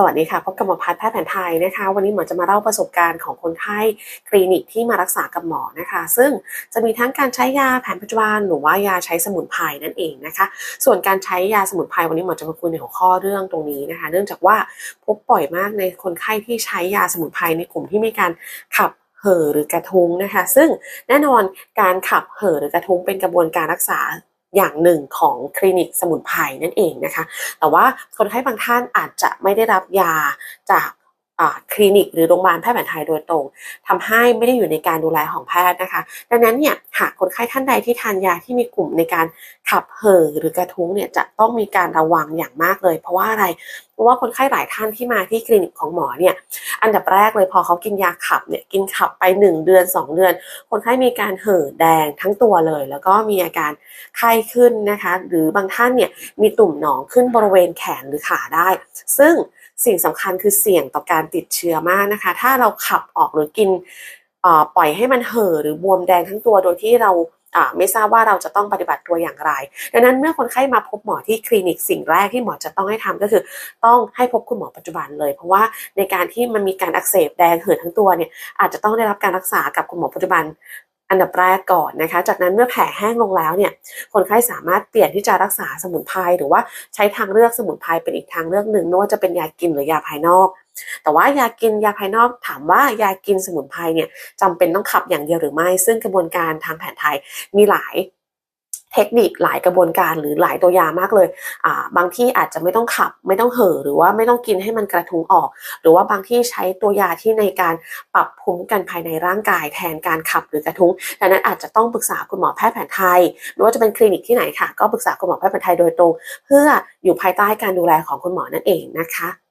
สวัสดีค่ะ พบกับหมอพัฒแพทย์แผนไทยนะคะ วันนี้หมอจะมาเล่าประสบการณ์ของคนไข้คลินิกที่มารักษากับหมอนะคะ ซึ่งจะมีทั้งการใช้ยาแผนปัจจุบันหรือว่ายาใช้สมุนไพรนั่นเองนะคะ ส่วนการใช้ยาสมุนไพรวันนี้หมอจะมาคุยในหัวข้อเรื่องตรงนี้นะคะ เนื่องจากว่าพบบ่อยมากในคนไข้ที่ใช้ยาสมุนไพรในกลุ่มที่มีการขับเห่อหรือกระทุ้งนะคะ ซึ่งแน่นอนการขับเห่อหรือกระทุ้งเป็นกระบวนการรักษา อย่างหนึ่งของคลินิกสมุนไพรนั่นเองนะคะ แต่ว่าคนไข้บางท่านอาจจะไม่ได้รับยาจาก คลินิก หรือโรงพยาบาลแพทย์แผนไทยโดยตรงทำให้ไม่ได้อยู่ในการดูแลของแพทย์นะคะ ดังนั้นเนี่ยหากคนไข้ท่านใดที่ทานยาที่มีกลุ่มในการขับเห่อหรือกระทุ้งเนี่ยจะต้องมีการระวังอย่างมากเลย เพราะว่าอะไรเพราะว่าคนไข้หลายท่านที่มาที่คลินิกของหมอเนี่ยอันดับแรกเลยพอเขากินยาขับเนี่ยกินขับไป 1 เดือน 2 เดือน คนไข้มีการเห่อแดงทั้งตัวเลย แล้วก็มีอาการไข้ขึ้นนะคะ หรือบางท่านเนี่ยมีตุ่มหนองขึ้นบริเวณแขนหรือขาได้ ซึ่ง สิ่งสำคัญคือเสี่ยงต่อการติดเชื้อมากนะคะ ถ้าเราขับออกหรือกินปล่อยให้มันเห่อหรือบวมแดงทั้งตัวโดยที่เราไม่ทราบว่าเราจะต้องปฏิบัติตัวอย่างไร ดังนั้นเมื่อคนไข้มาพบหมอที่คลินิกสิ่งแรกที่หมอจะต้องให้ทำก็คือ ต้องให้พบคุณหมอปัจจุบันเลย เพราะว่าในการที่มันมีการอักเสบแดงเหือดทั้งตัวเนี่ยอาจจะต้องได้รับการรักษากับคุณหมอปัจจุบัน อันดับแรกก่อนนะคะ จากนั้นเมื่อแผลแห้งลงแล้วเนี่ย คนไข้สามารถเปลี่ยนที่จะรักษาสมุนไพรหรือว่าใช้ทางเลือกสมุนไพรเป็นอีกทางเลือกหนึ่งไม่ว่าจะเป็นยากินหรือยาภายนอก แต่ว่ายากินยาภายนอกถามว่ายากินสมุนไพรเนี่ยจำเป็นต้องขับอย่างเดียวหรือไม่ ซึ่งกระบวนการทางแผนไทยมีหลาย เทคนิคหลายกระบวนการหรือหลายตัวยามากเลย อ่า บางที่อาจจะไม่ต้องขับ ไม่ต้องเห่อหรือว่าไม่ต้องกินให้มันกระทุ้งออก หรือว่าบางที่ใช้ตัวยาที่ในการปรับภูมิกันภายในร่างกาย แทนการขับหรือกระทุ้งดังนั้นอาจจะต้องปรึกษาคุณหมอแพทย์แผนไทยไม่ว่าจะเป็นคลินิกที่ไหนค่ะ ก็ปรึกษาคุณหมอแพทย์แผนไทยโดยตรง เพื่ออยู่ภายใต้การดูแลของคุณหมอนั่นเองนะคะ